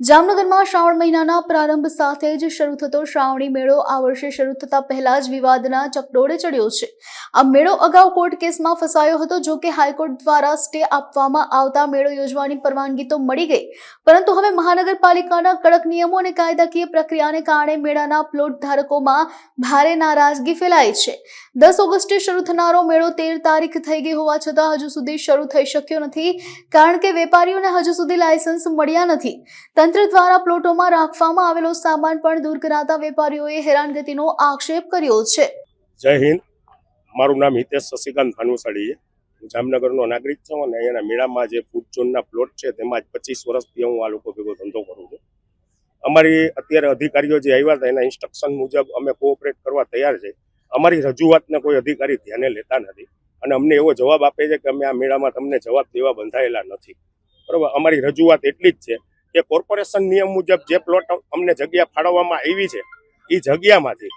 જામનગરમાં શ્રાવણ મહિનાના પ્રારંભ સાથે જ શરૂ થતો શ્રાવણી મેળો આ વર્ષે શરૂ થતા પહેલા જ વિવાદના ચકડોળે ચડ્યો છે. આ મેળો અગાઉ કોર્ટ કેસમાં ફસાયો હતો, જો કે હાઈકોર્ટ દ્વારા સ્ટે આપવામાં આવતા મેળો યોજવાની પરવાનગી તો મળી ગઈ. પરંતુ હવે મહાનગરપાલિકાના કડક નિયમો અને કાયદાકીય પ્રક્રિયાને કારણે મેળાના પ્લોટ ધારકોમાં ભારે નારાજગી ફેલાઈ છે. દસ ઓગસ્ટે શરૂ થનારો મેળો તેર તારીખ થઈ ગઈ હોવા છતાં હજુ સુધી શરૂ થઈ શક્યો નથી, કારણ કે વેપારીઓને હજુ સુધી લાયસન્સ મળ્યા નથી. તંત્ર દ્વારા પ્લોટોમાં રાખવામાં આવેલો સામાન પણ દૂર કરાતા વેપારીઓએ હેરાનગતિનો આક્ષેપ કર્યો છે. જય હિન્દ. મારું નામ હિતેશ શશિકાંત ભાનુશાળી હું જામનગરનો નાગરિક છું અને અહીંયાના મેળામાં જે ફૂડ ઝોનના પ્લોટ છે તેમાં જ પચીસ વર્ષથી હું આ લોકો ભેગો ધંધો કરું છું. અમારી અત્યારે અધિકારીઓ જે આવ્યા હતા, એના ઇન્સ્ટ્રક્શન મુજબ અમે કોઓપરેટ કરવા તૈયાર છે. અમારી રજૂઆતને કોઈ અધિકારી ધ્યાને લેતા નથી અને અમને એવો જવાબ આપે છે કે અમે આ મેળામાં તમને જવાબ દેવા બંધાયેલા નથી. બરોબર? અમારી રજૂઆત એટલી જ છે કે કોર્પોરેશન નિયમ મુજબ જે પ્લોટ અમને જગ્યા ફાળવવામાં આવી છે એ જગ્યામાંથી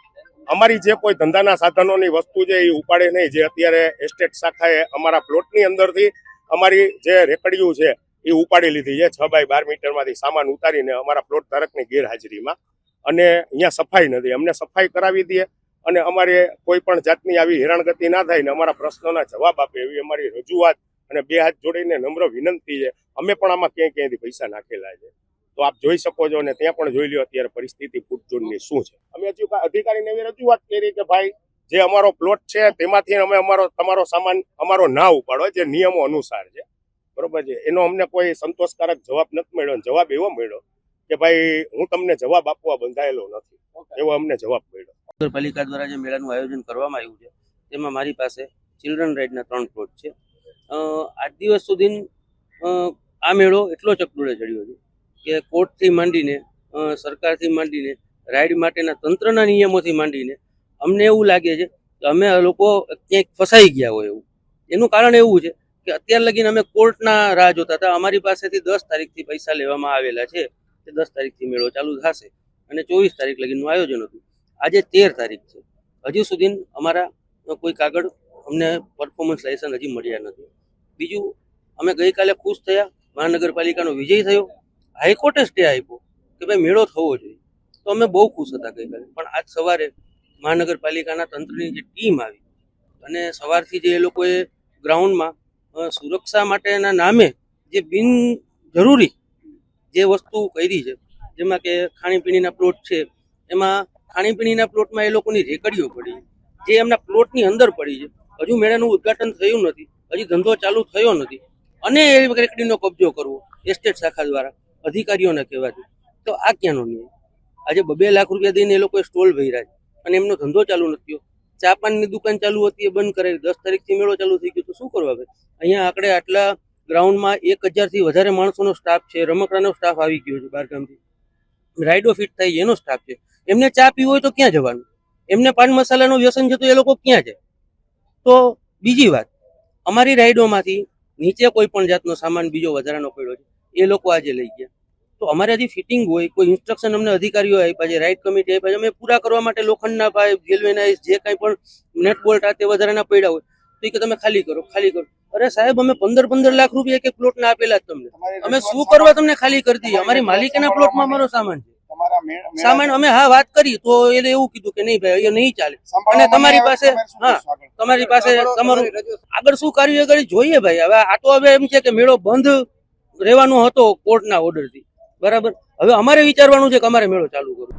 અમારી જે કોઈ ધંધાના સાધનોની વસ્તુ છે એ ઉપાડે નહીં. જે અત્યારે એસ્ટેટ શાખાએ અમારા પ્લોટની અંદરથી અમારી જે રેકડીયું છે એ ઉપાડી લીધી છે. છ બાય બાર મીટરમાંથી સામાન ઉતારીને અમારા પ્લોટ ધારકની ગેરહાજરીમાં. અને અહીંયા સફાઈ નથી. અમને સફાઈ કરાવી દે અને અમારે કોઈ પણ જાતની આવી હેરાનગતિ ના થાય ને અમારા પ્રશ્નોના જવાબ આપે એવી અમારી રજૂઆત અને બે હાથ જોડીને નમ્ર વિનંતી છે. અમે પણ આમાં ક્યાંય ક્યાંયથી પૈસા નાખેલા છે. તો આપ જોઈ શકો છો અને ત્યાં પણ જોઈ લો અત્યારે પરિસ્થિતિ ફૂટજૂનની શું છે. અમે હજુ અધિકારીને એવી રજૂઆત કરી કે ભાઈ જે અમારો પ્લોટ છે તેમાંથી અમે અમારો તમારો સામાન અમારો ના ઉપાડો જે નિયમો અનુસાર છે. બરોબર છે. એનો અમને કોઈ સંતોષકારક જવાબ નથી મળ્યો. જવાબ એવો મળ્યો કે ભાઈ હું તમને જવાબ આપવા બંધાયેલો નથી. એવો અમને જવાબ મળ્યો. નગરપાલિકા દ્વારા જે મેળાનું આયોજન કરવામાં આવ્યું છે તેમાં મારી પાસે ચિલ્ડ્રન રાઇડના ત્રણ પ્લોટ છે. આજ દિવસ સુધી આ મેળો એટલો ચકડોળે ચડ્યો છે કે કોર્ટથી માંડીને સરકારથી માંડીને, રાઈડ માટેના તંત્રના નિયમોથી માંડીને, અમને એવું લાગે છે કે અમે લોકો ક્યાંક ફસાઈ ગયા હોય એવું. એનું કારણ એવું છે કે અત્યાર લગીને અમે કોર્ટના રાહ જોતા હતા. અમારી પાસેથી દસ તારીખથી પૈસા લેવામાં આવેલા છે. કે દસ તારીખથી મેળો ચાલુ થશે અને ચોવીસ તારીખ લગીનું આયોજન હતું. આજે તેર તારીખ છે. હજી સુધી અમારા કોઈ કાગળ અમને પરફોર્મન્સ લાયસન્સ હજી મળ્યા નથી. બીજું, અમે ગઈકાલે ખુશ થયા, મહાનગરપાલિકાનો વિજય થયો. હાઈકોર્ટે સ્ટે આપ્યો કે ભાઈ મેળો થવો જોઈએ. તો અમે બહુ ખુશ હતા ગઈકાલે. પણ આજ સવારે મહાનગરપાલિકાના તંત્રની જે ટીમ આવી અને સવારથી જે એ લોકોએ ગ્રાઉન્ડમાં સુરક્ષા માટેના નામે જે બિન જરૂરી જે વસ્તુ કરી છે, જેમાં કે ખાણીપીણીના પ્લોટ છે, એમાં ખાણીપીણીના પ્લોટમાં એ લોકોની રેકડીઓ પડી. જે એમના પ્લોટની અંદર પડી છે હજુ મેળાનું ઉદઘાટન થયું નથી. હજી ધંધો ચાલુ થયો નથી. અને એ રેકડીનો કબજો કરવો એસ્ટેટ શાખા દ્વારા, અધિકારીઓને કહેવાથી. તો આ ક્યાંનો નિયમ આજે બબે લાખ રૂપિયા દઈને એ લોકોએ સ્ટોલ ભર્યા છે. અને એમનો ધંધો ચાલુ નથી થયો. ચા પાનની દુકાન ચાલુ હતી, એ બંધ કરાવી દસ તારીખથી મેળો ચાલુ થઈ ગયો તો શું કરવા ભાઈ? અહીંયા આકડે આટલા ગ્રાઉન્ડમાં એક હજારથી વધારે માણસોનો સ્ટાફ છે. રમકડાનો સ્ટાફ આવી ગયો છે બારગામથી. રાઇડો ફિટ થાય એનો સ્ટાફ છે. એમને ચા પીવો હોય તો ક્યાં જવાનું? એમને પાન મસાલાનો વ્યસન છે તો એ લોકો ક્યાં જાય? તો બીજી વાત અમારી રાઈડોમાંથી નીચે કોઈ પણ જાતનો સામાન બીજો વધારાનો પડ્યો છે એ લોકો આજે લઈ ગયા. તો અમારે હજી ફિટિંગ હોય કોઈ ઇન્સ્ટ્રક્શન અમને અધિકારીઓ આપ્યા છે રાઇડ કમિટી આપ્યા છે અમે પૂરા કરવા માટે લોખંડના પાઇપ ગેલ્વેનાઇઝ જે કાંઈ પણ નેટ બોલ્ટ આ તે વધારાના પડ્યા હોય તો એ કે તમે ખાલી કરો ખાલી કરો. અરે સાહેબ અમે પંદર પંદર લાખ રૂપિયા કે પ્લોટના આપેલા જ તમને. અમે શું કરવા તમને ખાલી કરી દઈએ? અમારી માલિકીના પ્લોટમાં અમારો સામાન છે. સામાન અમે હા વાત કરી તો એને એવું કીધું કે નહીં ભાઈ અહીંયા નહીં ચાલે. અને તમારી પાસે- હા. તમારી પાસે તમારું આગળ શું કાર્યવાહી જોઈએ ભાઈ? હવે આ તો હવે એમ છે કે મેળો બંધ રહેવાનો હતો કોર્ટના ઓર્ડરથી બરાબર? હવે અમારે વિચારવાનું છે કે અમારે મેળો ચાલુ કરવો.